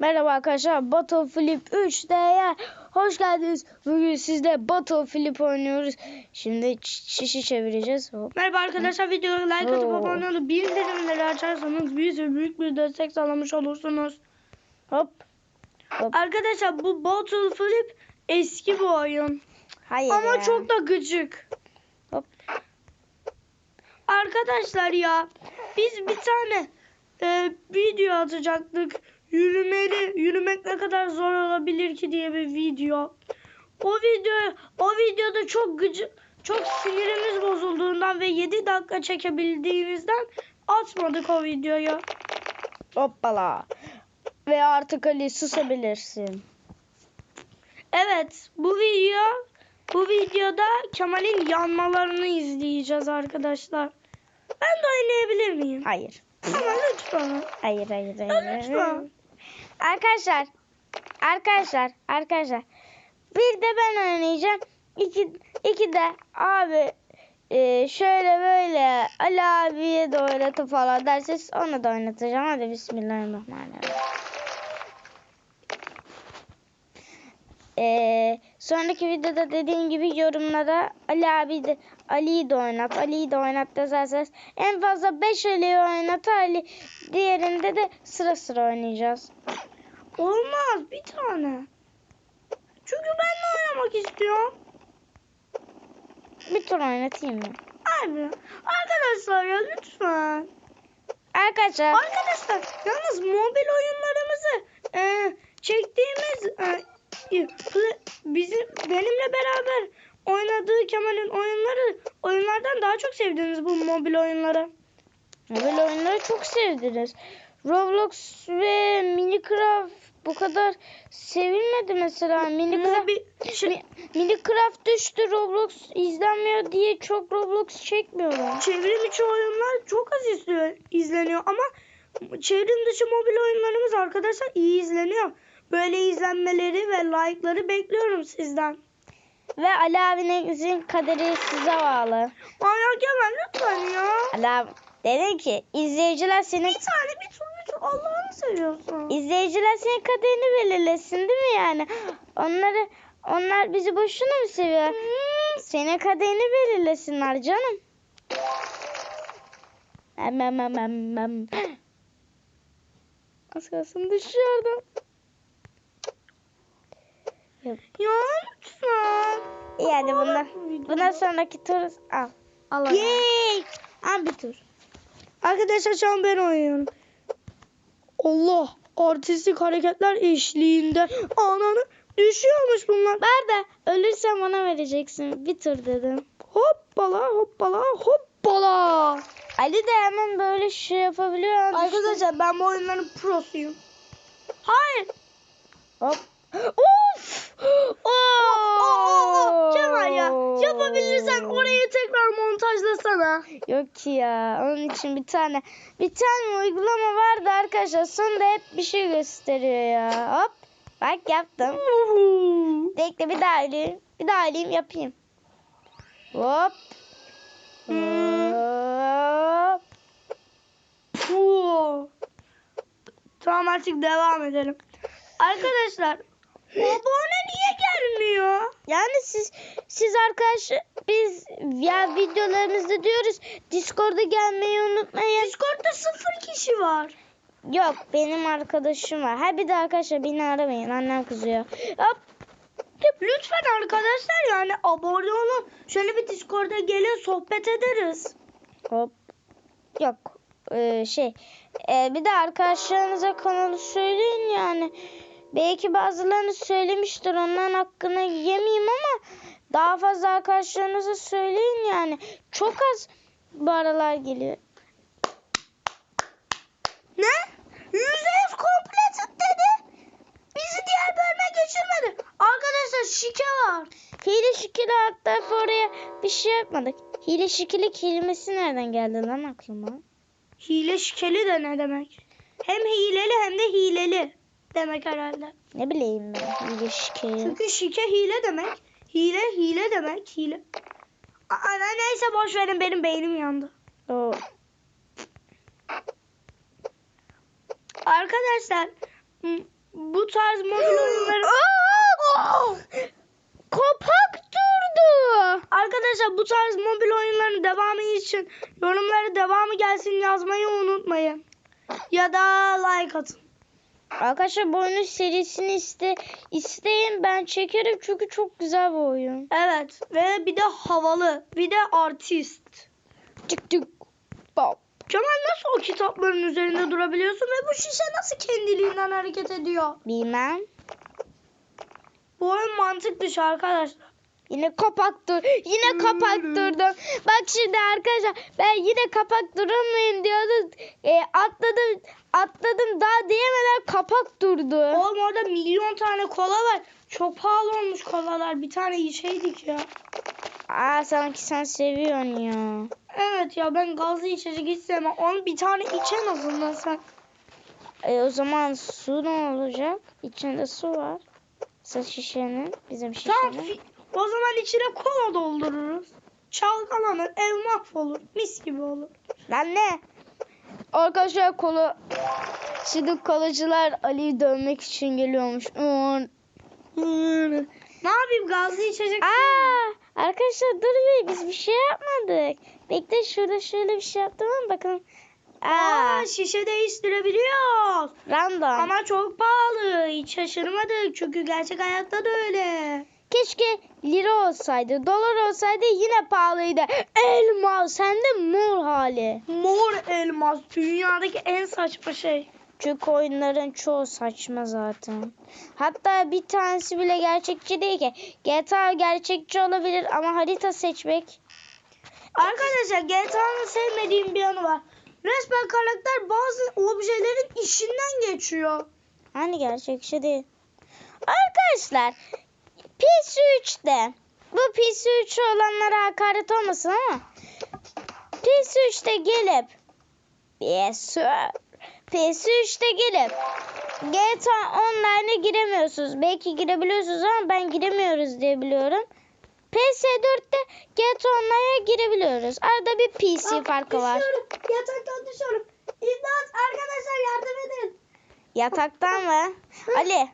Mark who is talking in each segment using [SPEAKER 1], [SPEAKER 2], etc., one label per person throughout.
[SPEAKER 1] Merhaba arkadaşlar Battle Flip 3D'ye hoş geldiniz. Bugün sizle Battle Flip oynuyoruz. Şimdi şişi çevireceğiz. Hop.
[SPEAKER 2] Merhaba arkadaşlar videoya like atıp abone olup bildirimleri açarsanız bize büyük bir destek sağlamış olursunuz.
[SPEAKER 1] Hop.
[SPEAKER 2] Arkadaşlar bu Bottle Flip eski bir oyun.
[SPEAKER 1] Hayır
[SPEAKER 2] Ama
[SPEAKER 1] ya.
[SPEAKER 2] çok da gıcık.
[SPEAKER 1] Hop.
[SPEAKER 2] Arkadaşlar ya biz bir tane e, video atacaktık. Yürümeli, yürümek ne kadar zor olabilir ki diye bir video. O video o videoda çok gıcık çok sinirimiz bozulduğundan ve 7 dakika çekebildiğimizden atmadık o videoyu.
[SPEAKER 1] Hoppala. Ve artık Ali susabilirsin.
[SPEAKER 2] Evet, bu video bu videoda Kemal'in yanmalarını izleyeceğiz arkadaşlar. Ben de oynayabilir miyim?
[SPEAKER 1] Hayır.
[SPEAKER 2] Ama lütfen.
[SPEAKER 1] Hayır hayır hayır.
[SPEAKER 2] lütfen.
[SPEAKER 1] Arkadaşlar. Arkadaşlar. Arkadaşlar. Bir de ben oynayacağım. İki, iki de abi e, şöyle böyle Ali abiye de oynatıp falan derseniz onu da oynatacağım. Hadi bismillahirrahmanirrahim. Ee, sonraki videoda dediğim gibi yorumlara Ali abi de Ali'yi de oynat, Ali'yi de oynat yazarsanız en fazla 5 Ali'yi oynat Ali diğerinde de sıra sıra oynayacağız.
[SPEAKER 2] Olmaz bir tane. Çünkü ben de oynamak istiyorum.
[SPEAKER 1] Bir tur oynatayım mı?
[SPEAKER 2] Abi. Arkadaşlar ya lütfen.
[SPEAKER 1] Arkadaşlar
[SPEAKER 2] Arkadaşlar yalnız mobil oyunlarımızı e, çektiğimiz e, bizim benimle beraber oynadığı Kemal'in oyunları oyunlardan daha çok sevdiğiniz bu mobil oyunları.
[SPEAKER 1] mobil oyunları çok sevdiniz. Roblox ve Minecraft bu kadar sevilmedi mesela. Minecraft
[SPEAKER 2] şey,
[SPEAKER 1] Mi- Minecraft düştü Roblox izlenmiyor diye çok Roblox çekmiyorum.
[SPEAKER 2] çevrim içi oyunlar çok az izliyor, izleniyor ama çevrim dışı mobil oyunlarımız arkadaşlar iyi izleniyor. Böyle izlenmeleri ve like'ları bekliyorum sizden.
[SPEAKER 1] Ve Ali abinizin kaderi size bağlı.
[SPEAKER 2] Manyak Kemal lütfen ya.
[SPEAKER 1] Ali abi dedi ki izleyiciler senin
[SPEAKER 2] Bir tane bir tur bir tur Allah'ını seviyorsun.
[SPEAKER 1] izleyiciler senin kaderini belirlesin değil mi yani? Onları onlar bizi boşuna mı seviyor? Senin kaderini belirlesinler canım. Em em em em em. Az kalsın düşüyordum. Yok.
[SPEAKER 2] Ya.
[SPEAKER 1] İyi hadi bundan, bundan sonraki tur al. Al onu.
[SPEAKER 2] Yay!
[SPEAKER 1] Al bir tur.
[SPEAKER 2] Arkadaşlar şu an ben oynuyorum. Allah artistik hareketler eşliğinde ananı düşüyormuş bunlar.
[SPEAKER 1] Ver de ölürsem bana vereceksin. Bir tur dedim.
[SPEAKER 2] Hoppala hoppala hoppala.
[SPEAKER 1] Ali de hemen böyle şey yapabiliyor.
[SPEAKER 2] Arkadaşlar ben bu oyunların prosuyum. Hayır.
[SPEAKER 1] Hop. Of!
[SPEAKER 2] Oo! Kemal ya yapabilirsen orayı tekrar montajlasana.
[SPEAKER 1] Yok ki ya. Onun için bir tane bir tane uygulama vardı arkadaşlar. Sonunda hep bir şey gösteriyor ya. Hop. Bak yaptım. Bekle bir daha öleyim. Bir daha öleyim yapayım. Hop. Hop.
[SPEAKER 2] Tamam artık devam edelim. Arkadaşlar abone niye gelmiyor?
[SPEAKER 1] Yani siz siz arkadaşlar biz ya videolarımızda diyoruz Discord'a gelmeyi unutmayın.
[SPEAKER 2] Discord'da sıfır kişi var.
[SPEAKER 1] Yok benim arkadaşım var. Ha bir de arkadaşlar beni aramayın annem kızıyor. Hop
[SPEAKER 2] Lütfen arkadaşlar yani abone olun. Şöyle bir Discord'a gelin sohbet ederiz.
[SPEAKER 1] hop. Yok ee, şey ee, bir de arkadaşlarınıza kanalı söyleyin yani. Belki bazılarını söylemiştir onların hakkını yemeyeyim ama daha fazla arkadaşlarınıza söyleyin yani. Çok az bu aralar geliyor.
[SPEAKER 2] Ne? Yüzde yüz completed dedi. Bizi diğer bölüme geçirmedi. Arkadaşlar şike var.
[SPEAKER 1] Hile şikili hatta oraya bir şey yapmadık. Hile şikili kelimesi nereden geldi lan aklıma?
[SPEAKER 2] Hile şikeli de ne demek? Hem hileli hem de hileli demek herhalde.
[SPEAKER 1] Ne bileyim ben hile şikeli.
[SPEAKER 2] Çünkü şike hile demek. Hile hile demek. Hile. Aa, neyse boş verin benim beynim yandı.
[SPEAKER 1] O
[SPEAKER 2] Arkadaşlar bu tarz mobil oyunları!
[SPEAKER 1] Kapak durdu.
[SPEAKER 2] Arkadaşlar bu tarz mobil oyunların devamı için yorumlara devamı gelsin yazmayı unutmayın. Ya da like atın.
[SPEAKER 1] Arkadaşlar bu oyunun serisini iste isteyin ben çekerim çünkü çok güzel bir oyun.
[SPEAKER 2] Evet ve bir de havalı bir de artist.
[SPEAKER 1] Tık tık pop.
[SPEAKER 2] Kemal nasıl o kitapların üzerinde durabiliyorsun ve bu şişe nasıl kendiliğinden hareket ediyor?
[SPEAKER 1] Bilmem.
[SPEAKER 2] Bu oyun mantık dışı arkadaşlar.
[SPEAKER 1] Yine kapak dur. Yine kapak durdu. Bak şimdi arkadaşlar ben yine kapak duramayın diyordum. E, atladım atladım daha diyemeden kapak durdu.
[SPEAKER 2] Oğlum orada milyon tane kola var. Çok pahalı olmuş kolalar. Bir tane içeydik ya.
[SPEAKER 1] Aa sanki sen seviyorsun ya.
[SPEAKER 2] Evet ya ben gazlı içecek istemem. Onu bir tane iç en azından sen.
[SPEAKER 1] E, o zaman su ne olacak? İçinde su var. Su şişenin bizim
[SPEAKER 2] Tamam
[SPEAKER 1] şişenin.
[SPEAKER 2] fi- o zaman içine kola doldururuz. Çalkalanır, ev mahvolur. Mis gibi olur.
[SPEAKER 1] Lan ne? Arkadaşlar kolu şimdi kolacılar Ali'yi dövmek için geliyormuş.
[SPEAKER 2] Ne yapayım gazlı içecek?
[SPEAKER 1] Aa, arkadaşlar dur bir biz bir şey yapmadık. Bekle şurada şöyle bir şey yaptım ama bakın. Aa,
[SPEAKER 2] Aa, şişe değiştirebiliyoruz.
[SPEAKER 1] random.
[SPEAKER 2] Ama çok pahalı. Hiç şaşırmadık. Çünkü gerçek hayatta da öyle.
[SPEAKER 1] Keşke lira olsaydı, dolar olsaydı yine pahalıydı. Elmas hem de mor hali.
[SPEAKER 2] Mor elmas. Dünyadaki en saçma şey.
[SPEAKER 1] Çünkü oyunların çoğu saçma zaten. Hatta bir tanesi bile gerçekçi değil ki. GTA gerçekçi olabilir ama harita seçmek.
[SPEAKER 2] Arkadaşlar GTA'nın sevmediğim bir yanı var. Resmen karakter bazı objelerin işinden geçiyor.
[SPEAKER 1] Hani gerçekçi değil. Arkadaşlar PS3'te bu PS3 olanlara hakaret olmasın ama PS3'te gelip PS3 PS3'te gelip GTA Online'a giremiyorsunuz. Belki girebiliyorsunuz ama ben giremiyoruz diye biliyorum. PS4'te GTA Online'a girebiliyoruz. Arada bir PC farkı var.
[SPEAKER 2] Düşüyorum. Yataktan düşüyorum. İmdat arkadaşlar yardım edin.
[SPEAKER 1] Yataktan mı? Ali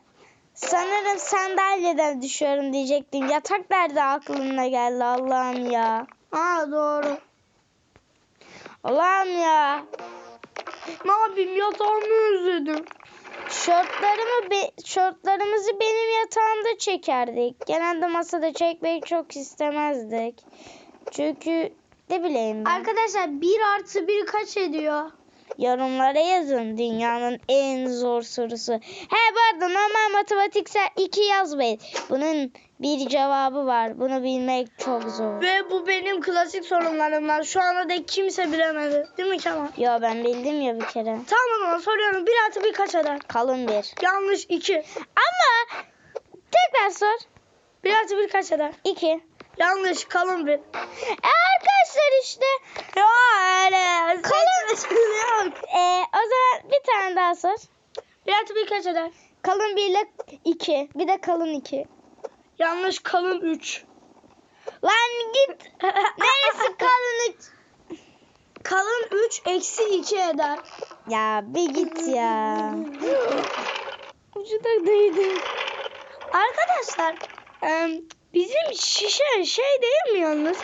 [SPEAKER 1] sanırım sandalyeden düşüyorum diyecektin. Yatak nerede aklına geldi Allah'ım ya.
[SPEAKER 2] Ha doğru.
[SPEAKER 1] Allah'ım ya.
[SPEAKER 2] Ne yapayım yatağımı özledim.
[SPEAKER 1] Şortlarımı be- şortlarımızı benim yatağımda çekerdik. Genelde masada çekmeyi çok istemezdik. Çünkü ne bileyim ben.
[SPEAKER 2] Arkadaşlar 1 artı 1 kaç ediyor?
[SPEAKER 1] Yorumlara yazın dünyanın en zor sorusu. He arada normal matematiksel 2 yazmayın. Bunun bir cevabı var. Bunu bilmek çok zor.
[SPEAKER 2] Ve bu benim klasik sorunlarımdan. Şu ana dek kimse bilemedi. Değil mi Kemal?
[SPEAKER 1] Yo ben bildim ya bir kere.
[SPEAKER 2] Tamam o zaman soruyorum. 1 artı 1 kaç eder?
[SPEAKER 1] Kalın bir.
[SPEAKER 2] Yanlış 2.
[SPEAKER 1] Ama tekrar sor.
[SPEAKER 2] 1 artı 1 kaç eder?
[SPEAKER 1] 2.
[SPEAKER 2] Yanlış kalın 1.
[SPEAKER 1] E arkadaşlar işte.
[SPEAKER 2] Öyle.
[SPEAKER 1] Kalın.
[SPEAKER 2] yok.
[SPEAKER 1] E, o zaman bir tane daha sor.
[SPEAKER 2] 1 artı 1 kaç eder?
[SPEAKER 1] Kalın 1 ile 2. Bir de kalın 2.
[SPEAKER 2] Yanlış kalın 3.
[SPEAKER 1] Lan git. Neresi kalın 3?
[SPEAKER 2] Kalın 3 eksi 2 eder.
[SPEAKER 1] Ya bir git ya. Ucu da değdi.
[SPEAKER 2] Arkadaşlar bizim şişe şey değil mi yalnız?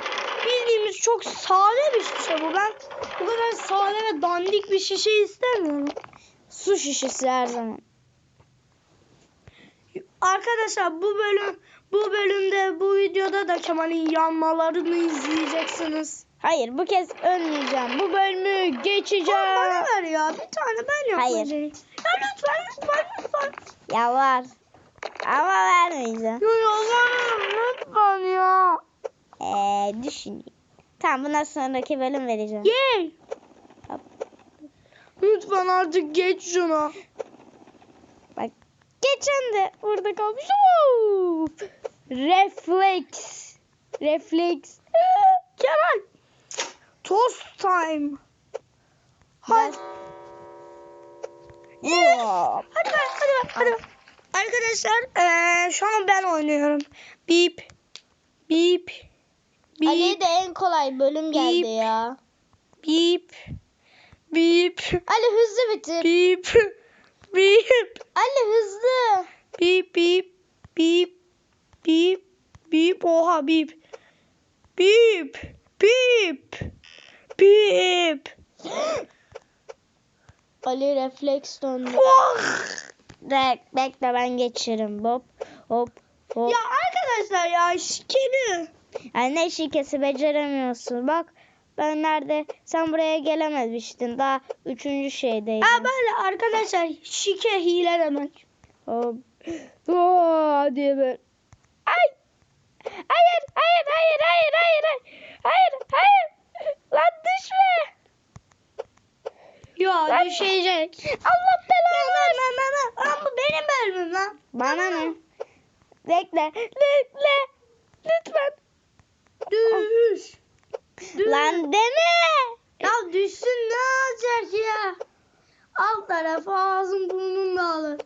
[SPEAKER 2] Bildiğimiz çok sade bir şişe bu. Ben bu kadar sade ve dandik bir şişe istemiyorum.
[SPEAKER 1] Su şişesi her zaman.
[SPEAKER 2] Arkadaşlar bu bölüm bu bölümde bu videoda da Kemal'in yanmalarını izleyeceksiniz.
[SPEAKER 1] Hayır bu kez ölmeyeceğim. Bu bölümü geçeceğim.
[SPEAKER 2] Bana ver ya bir tane ben
[SPEAKER 1] Hayır.
[SPEAKER 2] yapacağım. Ya lütfen lütfen lütfen.
[SPEAKER 1] Ya var. Ama vermeyeceğim.
[SPEAKER 2] Lütfen ya.
[SPEAKER 1] Eee düşüneyim. Tamam bundan sonraki bölüm vereceğim.
[SPEAKER 2] Yay.
[SPEAKER 1] Hop.
[SPEAKER 2] Lütfen artık geç şunu.
[SPEAKER 1] Bak geçen de burada kalmış. Oo! Refleks. Refleks.
[SPEAKER 2] Kemal. Toast time. Hadi.
[SPEAKER 1] Hop.
[SPEAKER 2] Hadi ver, hadi ver, hadi ver. Arkadaşlar eee, şu an ben oynuyorum. Bip. Bip. Bip.
[SPEAKER 1] Ali de en kolay bölüm geldi
[SPEAKER 2] Bip.
[SPEAKER 1] ya.
[SPEAKER 2] Bip. Bip.
[SPEAKER 1] Ali hızlı bitir.
[SPEAKER 2] Bip. Bip.
[SPEAKER 1] Ali hızlı.
[SPEAKER 2] Bip bip bip bip bip oha bip. Bip bip bip.
[SPEAKER 1] Ali refleks döndü.
[SPEAKER 2] Oh!
[SPEAKER 1] Bek, bekle ben geçirim. Hop hop hop.
[SPEAKER 2] Ya arkadaşlar ya şikeni.
[SPEAKER 1] Yani ne şikesi beceremiyorsun. Bak ben nerede? Sen buraya gelememiştin. Daha üçüncü şeydeydin.
[SPEAKER 2] Ha böyle arkadaşlar şike hile demek.
[SPEAKER 1] Oo, diye böyle. Ay. Hayır, hayır, hayır, hayır, hayır, hayır. Hayır, hayır. Lan düşme.
[SPEAKER 2] Ya
[SPEAKER 1] Lan-
[SPEAKER 2] düşecek.
[SPEAKER 1] Allah belanı
[SPEAKER 2] Lan lan lan lan. Lan bu benim bölümüm lan.
[SPEAKER 1] Bana ne? Bekle. Bekle. Lütfen.
[SPEAKER 2] Düş. Düş.
[SPEAKER 1] Lan deme.
[SPEAKER 2] Ya düşsün ne olacak ya? Alt tarafı ağzın burnun da alır.